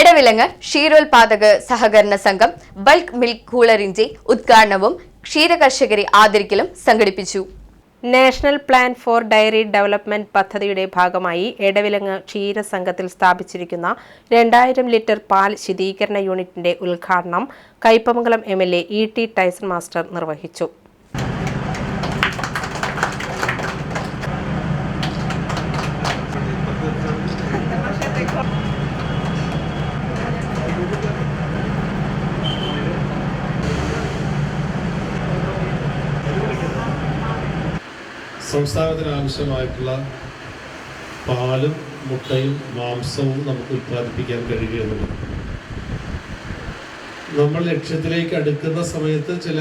എടവിലങ്ങ് ക്ഷീരോത്പാദക സഹകരണ സംഘം bulk milk കൂളറിന്റെ ഉദ്ഘാടനവും ക്ഷീരകർഷകരെ ആദരിക്കലും സംഘടിപ്പിച്ചു. National plan for dairy development പദ്ധതിയുടെ ഭാഗമായി എടവിലങ്ങ് ക്ഷീരസംഘത്തിൽ സ്ഥാപിച്ചിരിക്കുന്ന രണ്ടായിരം ലിറ്റർ പാൽ ശീതീകരണ യൂണിറ്റിന്റെ ഉദ്ഘാടനം Kaipamangalam M L A E T Tyson master നിർവഹിച്ചു. സംസ്ഥാനത്തിന് ആവശ്യമായിട്ടുള്ള പാലും മുട്ടയും മാംസവും നമുക്ക് ഉൽപ്പാദിപ്പിക്കാൻ കഴിയുക എന്നുള്ളത് നമ്മൾ ലക്ഷ്യത്തിലേക്ക് അടുക്കുന്ന സമയത്ത് ചില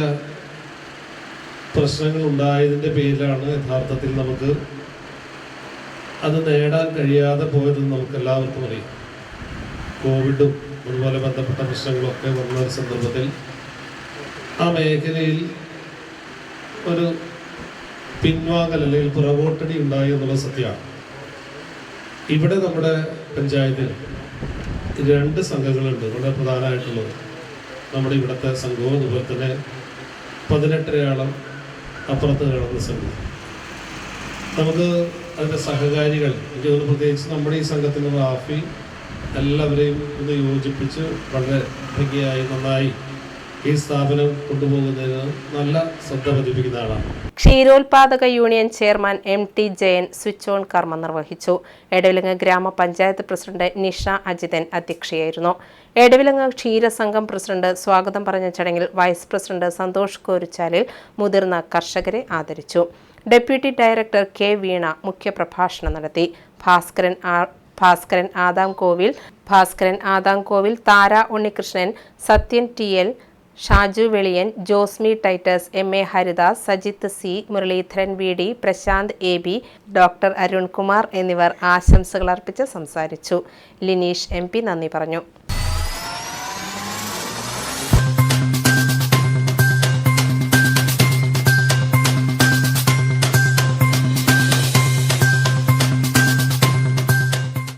പ്രശ്നങ്ങൾ ഉണ്ടായതിന്റെ പേരിലാണ് യഥാർത്ഥത്തിൽ നമുക്ക് അത് നേടാൻ കഴിയാതെ പോയതെന്ന് നമുക്ക് എല്ലാവർക്കും അറിയാം. കോവിഡും അതുപോലെ ബന്ധപ്പെട്ട പ്രശ്നങ്ങളൊക്കെ വന്ന ഒരു സന്ദർഭത്തിൽ ആ മേഖലയിൽ ഒരു പിൻവാങ്ങൽ അല്ലെങ്കിൽ പുറകോട്ടടി ഉണ്ടായി എന്നുള്ള സത്യമാണ്. ഇവിടെ നമ്മുടെ പഞ്ചായത്തിൽ രണ്ട് സംഘങ്ങളുണ്ട്. വളരെ പ്രധാനമായിട്ടുള്ളത് നമ്മുടെ ഇവിടുത്തെ സംഘവും അതുപോലെ തന്നെ പതിനെട്ടരയാളം അപ്പുറത്ത് കിടന്ന സംഘം. നമുക്ക് അതിന്റെ സഹകാരികൾ എനിക്ക് പ്രത്യേകിച്ച് നമ്മുടെ ഈ സംഘത്തിന്റെ റാഫി എല്ലാവരെയും ഒന്ന് യോജിപ്പിച്ച് വളരെ ഭംഗിയായി നന്നായി ഈ സ്ഥാപനം കൊണ്ടുപോകുന്നതിന് നല്ല ശ്രദ്ധ പതിപ്പിക്കുന്നതാണ് ക്ഷീരോത്പാദക union chairman M T Jayan switch on കർമ്മം നിർവഹിച്ചു. എടവിലങ്ങ് ഗ്രാമപഞ്ചായത്ത് പ്രസിഡന്റ് നിഷ അജിതൻ അധ്യക്ഷയായിരുന്നു. എടവിലങ്ങ് ക്ഷീരസംഘം പ്രസിഡന്റ് സ്വാഗതം പറഞ്ഞ ചടങ്ങിൽ വൈസ് പ്രസിഡന്റ് സന്തോഷ് കോരിച്ചാലിൽ മുതിർന്ന കർഷകരെ ആദരിച്ചു. ഡെപ്യൂട്ടി ഡയറക്ടർ കെ വീണ മുഖ്യപ്രഭാഷണം നടത്തി. Bhaskaran R Bhaskaran Adamkovil Bhaskaran Adam Kovil Tara Unnikrishnan Sathyan T L Shaju Veliyan Josmi Titus M A Haridas Sajith C Muraleedharan V D Prasanth A B doctor Arunkumar എന്നിവർ ആശംസകൾ അർപ്പിച്ച് സംസാരിച്ചു. Lineesh M P നന്ദി പറഞ്ഞു.